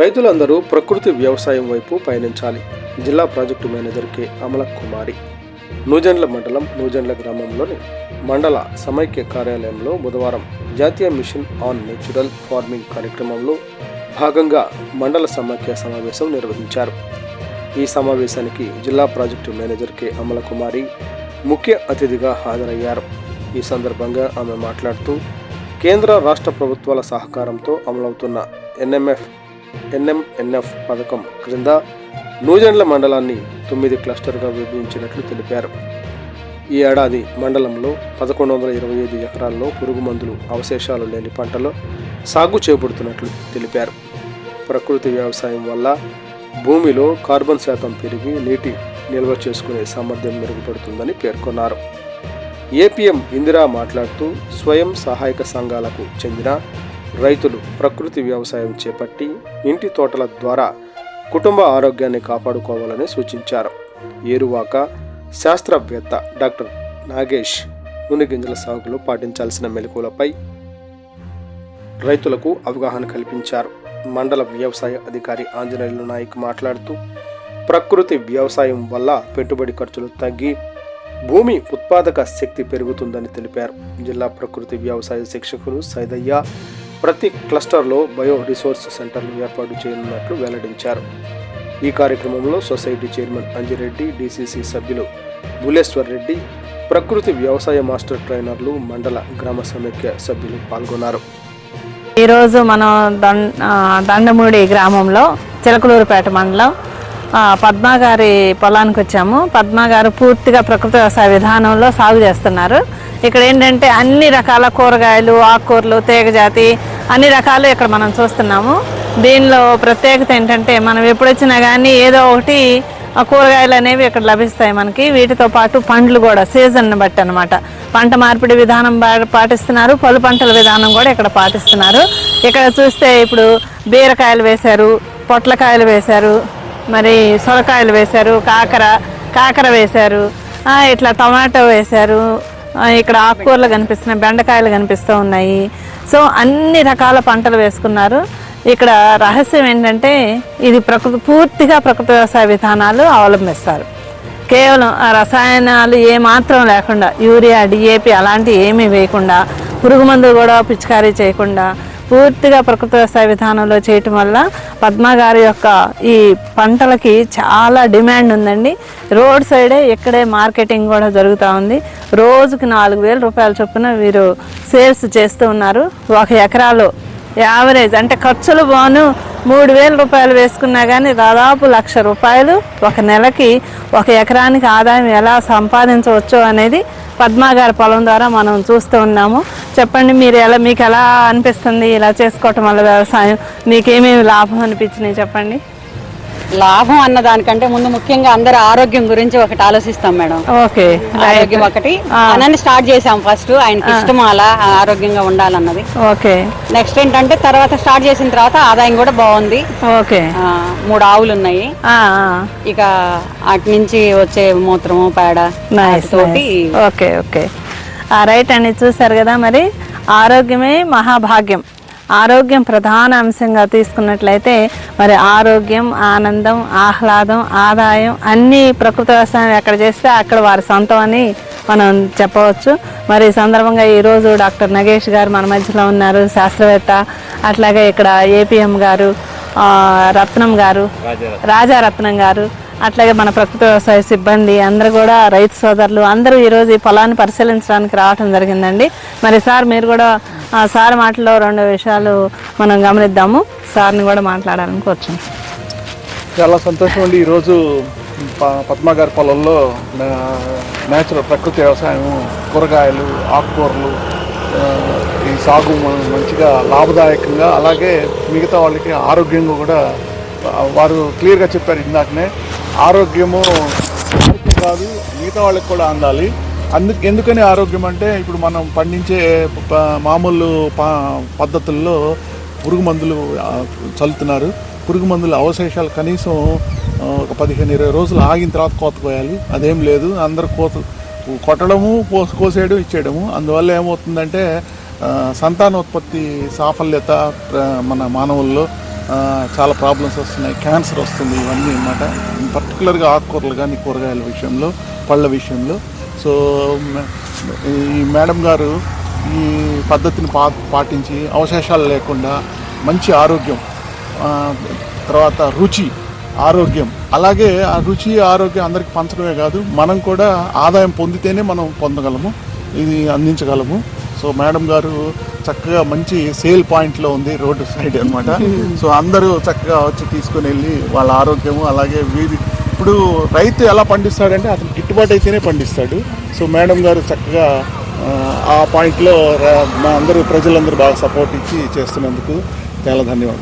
రైతులందరూ ప్రకృతి వ్యవసాయం వైపు పయనించాలి. జిల్లా project manager K. Amala Kumari Nuzendla మండలం నూజెండ్ల గ్రామంలోని మండల సమైక్య కార్యాలయంలో బుధవారం జాతీయ మిషన్ ఆన్ నేచురల్ ఫార్మింగ్ కార్యక్రమంలో భాగంగా మండల సమైక్య సమావేశం నిర్వహించారు. ఈ సమావేశానికి జిల్లా project manager K. Amala Kumari ముఖ్య అతిథిగా హాజరయ్యారు. ఈ సందర్భంగా ఆమె మాట్లాడుతూ కేంద్ర రాష్ట్ర ప్రభుత్వాల సహకారంతో అమలవుతున్న ఎన్ఎంఎఫ్ ఎన్ఎంఎన్ఎఫ్ పథకం క్రింద నూజెండ్ల మండలాన్ని తొమ్మిది క్లస్టర్గా విభజించినట్లు తెలిపారు. ఈ ఏడాది మండలంలో పదకొండు వందల ఇరవై ఐదు ఎకరాల్లో పురుగు మందులు అవశేషాలు లేని పంటలు సాగు చేపడుతున్నట్లు తెలిపారు. ప్రకృతి వ్యవసాయం వల్ల భూమిలో కార్బన్ శాతం పెరిగి నీటి నిల్వ చేసుకునే సామర్థ్యం మెరుగుపడుతుందని పేర్కొన్నారు. ఏపీఎం ఇందిరా మాట్లాడుతూ స్వయం సహాయక సంఘాలకు చెందిన రైతులు ప్రకృతి వ్యవసాయం చేపట్టి ఇంటి తోటల ద్వారా కుటుంబ ఆరోగ్యాన్ని కాపాడుకోవాలని సూచించారు. ఏరువాక శాస్త్రవేత్త డాక్టర్ నాగేష్ నూనె గింజల సాగులో పాటించాల్సిన మెలకువలపై రైతులకు అవగాహన కల్పించారు. మండల వ్యవసాయ అధికారి ఆంజనేయులు నాయక్ మాట్లాడుతూ ప్రకృతి వ్యవసాయం వల్ల పెట్టుబడి ఖర్చులు తగ్గి భూమి ఉత్పాదక శక్తి పెరుగుతుందని తెలిపారు. జిల్లా ప్రకృతి వ్యవసాయ శిక్షకులు సైదయ్య ప్రతి క్లస్టర్లో బయో రిసోర్స్ సెంటర్లు ఏర్పాటు చేయనున్నట్లు వెల్లడించారు. ఈ కార్యక్రమంలో సొసైటీ చైర్మన్ అంజిరెడ్డి డీసీసీ సభ్యులు భులేశ్వర్ రెడ్డి ప్రకృతి వ్యవసాయ మాస్టర్ ట్రైనర్లు మండల గ్రామ సమైక్య సభ్యులు పాల్గొన్నారు. ఈరోజు మనం దండ ఆ, దండమూడి గ్రామంలో చిలకలూరుపేట మండలం పద్మాగారి పద్మా గారి పొలానికి వచ్చాము. పద్మా గారు పూర్తిగా ప్రకృతి వ్యవసాయ విధానంలో సాగు చేస్తున్నారు. ఇక్కడ ఏంటంటే అన్ని రకాల కూరగాయలు ఆకుకూరలు తీగజాతి అన్ని రకాలు ఇక్కడ మనం చూస్తున్నాము. దీనిలో ప్రత్యేకత ఏంటంటే మనం ఎప్పుడు వచ్చినా కానీ ఏదో ఒకటి కూరగాయలు అనేవి ఇక్కడ లభిస్తాయి మనకి. వీటితో పాటు పండ్లు కూడా సీజన్ బట్టి అన్నమాట. పంట మార్పిడి విధానం బా- పాటిస్తున్నారు. పలు పంటల విధానం కూడా ఇక్కడ పాటిస్తున్నారు. ఇక్కడ చూస్తే ఇప్పుడు బీరకాయలు వేశారు పొట్లకాయలు వేశారు మరి సొరకాయలు వేశారు కాకర కాకర వేశారు ఇట్లా టమాటో వేశారు ఇక్కడ ఆకుకూరలు కనిపిస్తున్నాయి బెండకాయలు కనిపిస్తూ ఉన్నాయి. సో అన్ని రకాల పంటలు వేసుకున్నారు. ఇక్కడ రహస్యం ఏంటంటే ఇది ప్రకృతి పూర్తిగా ప్రకృతి వ్యవసాయ విధానాలు అవలంబిస్తారు. కేవలం ఆ రసాయనాలు ఏమాత్రం లేకుండా యూరియా డిఏపి అలాంటివి ఏమీ వేయకుండా పురుగు మందులు కూడా పిచికారీ చేయకుండా పూర్తిగా ప్రకృతి వ్యవసాయ విధానంలో చేయటం వల్ల పద్మ గారి యొక్క ఈ పంటలకి చాలా డిమాండ్ ఉందండి. రోడ్ సైడే ఇక్కడే మార్కెటింగ్ కూడా జరుగుతూ ఉంది. రోజుకి నాలుగు వేల రూపాయల చొప్పున వీరు సేల్స్ చేస్తూ ఉన్నారు. ఒక ఎకరాలో యావరేజ్ అంటే ఖర్చులు బాను మూడు వేల రూపాయలు వేసుకున్నా కానీ దాదాపు లక్ష రూపాయలు ఒక నెలకి ఒక ఎకరానికి ఆదాయం ఎలా సంపాదించవచ్చు అనేది పద్మా గారి పొలం ద్వారా మనం చూస్తూ ఉన్నాము. చెప్పండి మీరు ఎలా మీకు ఎలా అనిపిస్తుంది ఇలా చేసుకోవటం వల్ల వ్యవసాయం? మీకేమేమి లాభం అనిపించినాయి? చెప్పండి. లాభం అన్న దానికంటే ముందు ముఖ్యంగా అందరి ఆరోగ్యం గురించి ఒకటి ఆలోచిస్తాం మేడం. ఓకే. ఆరోగ్యం ఒకటి. అనని స్టార్ట్ చేసాం ఫస్ట్. ఆయనకి ఇష్టం అలా ఆరోగ్యంగా ఉండాలన్నది. ఓకే. నెక్స్ట్ ఏంటంటే తర్వాత స్టార్ట్ చేసిన తర్వాత ఆదాయం కూడా బాగుంది. ఓకే. మూడు ఆవులు ఉన్నాయి. ఇక అటు నుంచి వచ్చే మూత్రము పేడ తోటి ఓకే ఓకే. రైట్ అండి చూసారు కదా మరి? ఆరోగ్యమే మహాభాగ్యం. ఆరోగ్యం ప్రధాన అంశంగా తీసుకున్నట్లయితే మరి ఆరోగ్యం ఆనందం ఆహ్లాదం ఆదాయం అన్నీ ప్రకృతి వ్యవసాయం ఎక్కడ చేస్తే అక్కడ వారి సొంతం అని మనం చెప్పవచ్చు. మరి ఈ సందర్భంగా ఈరోజు డాక్టర్ నగేష్ గారు మన మధ్యలో ఉన్నారు శాస్త్రవేత్త. అట్లాగే ఇక్కడ ఏపీఎం గారు రత్నం గారు రాజారత్నం గారు అట్లాగే మన ప్రకృతి వ్యవసాయ సిబ్బంది అందరూ కూడా రైతు సోదరులు అందరూ ఈరోజు ఈ పొలాన్ని పరిశీలించడానికి రావడం జరిగిందండి. మరి సార్ మీరు కూడా సార్ మాటలో రెండు విషయాలు మనం గమనిద్దాము. సార్ని కూడా మాట్లాడాలని కూర్చున్నాం. చాలా సంతోషం అండి. ఈరోజు ప- గారి పొలంలో నేచురల్ ప్రకృతి వ్యవసాయం కూరగాయలు ఆకుకూరలు ఈ సాగు మంచిగా లాభదాయకంగా అలాగే మిగతా వాళ్ళకి ఆరోగ్యంగా కూడా వారు క్లియర్గా చెప్పారు ఇందాకనే. ఆరోగ్యము కాదు మిగతా వాళ్ళకి కూడా అందాలి. అందుకు ఎందుకని ఆరోగ్యం అంటే ఇప్పుడు మనం పండించే మామూలు పద్ధతుల్లో పురుగు మందులు చల్లుతున్నారు. పురుగు మందుల అవశేషాలు కనీసం ఒక పదిహేను ఇరవై రోజులు ఆగిన తర్వాత కోత కోయాలి. అదేం లేదు. అందరు కోత కొట్టడము పోసి కోసేయడం ఇచ్చేయడము. అందువల్ల ఏమవుతుందంటే సంతానోత్పత్తి సాఫల్యత మన మానవుల్లో చాలా ప్రాబ్లమ్స్ వస్తున్నాయి. క్యాన్సర్ వస్తుంది ఇవన్నీ అన్నమాట. పర్టికులర్గా ఆకుకూరలు కానీ కూరగాయల విషయంలో పళ్ళ విషయంలో. సో ఈ మేడం గారు ఈ పద్ధతిని పా పాటించి అవశేషాలు లేకుండా మంచి ఆరోగ్యం తర్వాత రుచి ఆరోగ్యం. అలాగే ఆ రుచి ఆరోగ్యం అందరికి పంచడమే కాదు మనం కూడా ఆదాయం పొందితేనే మనం పొందగలము ఇది అందించగలము. సో మేడం గారు చక్కగా మంచి సేల్ పాయింట్లో ఉంది రోడ్డు సైడ్ అన్నమాట. సో అందరూ చక్కగా వచ్చి తీసుకొని వెళ్ళి వాళ్ళ ఆరోగ్యము అలాగే వీరి ఇప్పుడు రైతు ఎలా పండిస్తాడంటే అతను గిట్టుబాటు అయితేనే పండిస్తాడు. సో మేడం గారు చక్కగా ఆ, పాయింట్లో మా అందరూ ప్రజలందరూ బాగా సపోర్ట్ ఇచ్చి చేస్తున్నందుకు చాలా ధన్యవాదాలు.